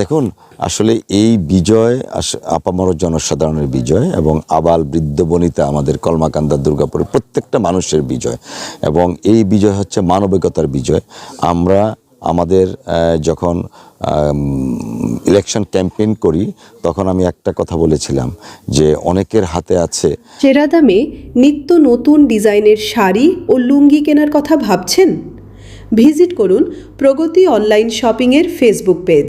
দেখুন, আসলে এই বিজয় আপামর জনসাধারণের বিজয় এবং আবাল বৃদ্ধ বনিতা আমাদের কলমাকান্দা দুর্গাপুরের প্রত্যেকটা মানুষের বিজয় এবং এই বিজয় হচ্ছে মানবিকতার বিজয়। আমরা আমাদের যখন ইলেকশন ক্যাম্পেইন করি, তখন আমি একটা কথা বলেছিলাম যে অনেকের হাতে আছে। সেরা দামে নিত্য নতুন ডিজাইনের শাড়ি ও লুঙ্গি কেনার কথা ভাবছেন? ভিজিট করুন প্রগতি অনলাইন শপিংয়ের ফেসবুক পেজ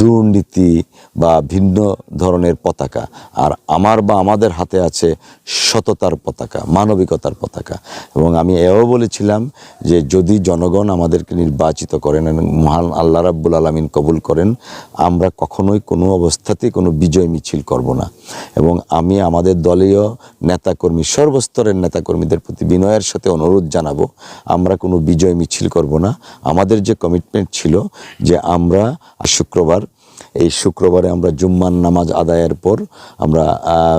দুর্নীতি বা ভিন্ন ধরনের পতাকা। আর আমার বা আমাদের হাতে আছে সততার পতাকা, মানবিকতার পতাকা। এবং আমি এও বলেছিলাম যে যদি জনগণ আমাদেরকে নির্বাচিত করেন মহান আল্লাহ রাব্বুল আলমিন কবুল করেন, আমরা কখনোই কোনো অবস্থাতেই কোনো বিজয় মিছিল করব না। এবং আমি আমাদের দলীয় নেতাকর্মী, সর্বস্তরের নেতাকর্মীদের প্রতি বিনয়ের সাথে অনুরোধ জানাব, আমরা কোনো বিজয় মিছিল করব না। আমাদের যে কমিটমেন্ট ছিল যে আমরা শুক্রবার। এই শুক্রবারে আমরা জুম্মান নামাজ আদায়ের পর আমরা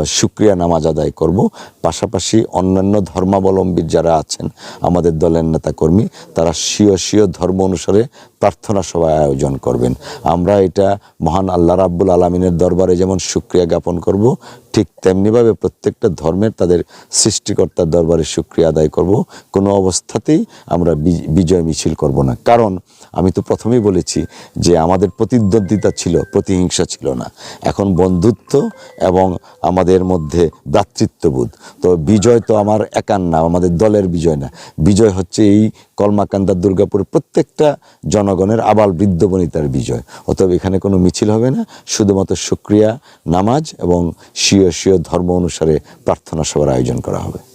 শুক্রিয়া নামাজ আদায় করব। পাশাপাশি অন্যান্য ধর্মাবলম্বী যারা আছেন, আমাদের দলের নেতাকর্মী, তারা স্বীয় স্বীয় ধর্ম অনুসারে প্রার্থনা সভা আয়োজন করবেন। আমরা এটা মহান আল্লাহ রাব্বুল আলমিনের দরবারে যেমন শুক্রিয়া জ্ঞাপন করব, ঠিক তেমনিভাবে প্রত্যেকটা ধর্মের তাদের সৃষ্টিকর্তার দরবারে শুক্রিয়া আদায় করব। কোনো অবস্থাতেই আমরা বিজয় মিছিল করব না। কারণ আমি তো প্রথমেই বলেছি যে আমাদের প্রতিদ্বন্দ্বিতা ছিল, প্রতিহিংসা ছিল না। এখন বন্ধুত্ব এবং আমাদের মধ্যে ভ্রাতৃত্ববোধ। তো বিজয় তো আমার একার না, আমাদের দলের বিজয় না। বিজয় হচ্ছে এই কলমাকান্দা, দুর্গাপুর প্রত্যেকটা জনগণের আবাল বৃদ্ধ বনিতার বিজয়। অতএব এখানে কোনো মিছিল হবে না। শুধুমাত্র শুক্রিয়া নামাজ এবং স্বীয় স্বীয় ধর্ম অনুসারে প্রার্থনা সভার আয়োজন করা হবে।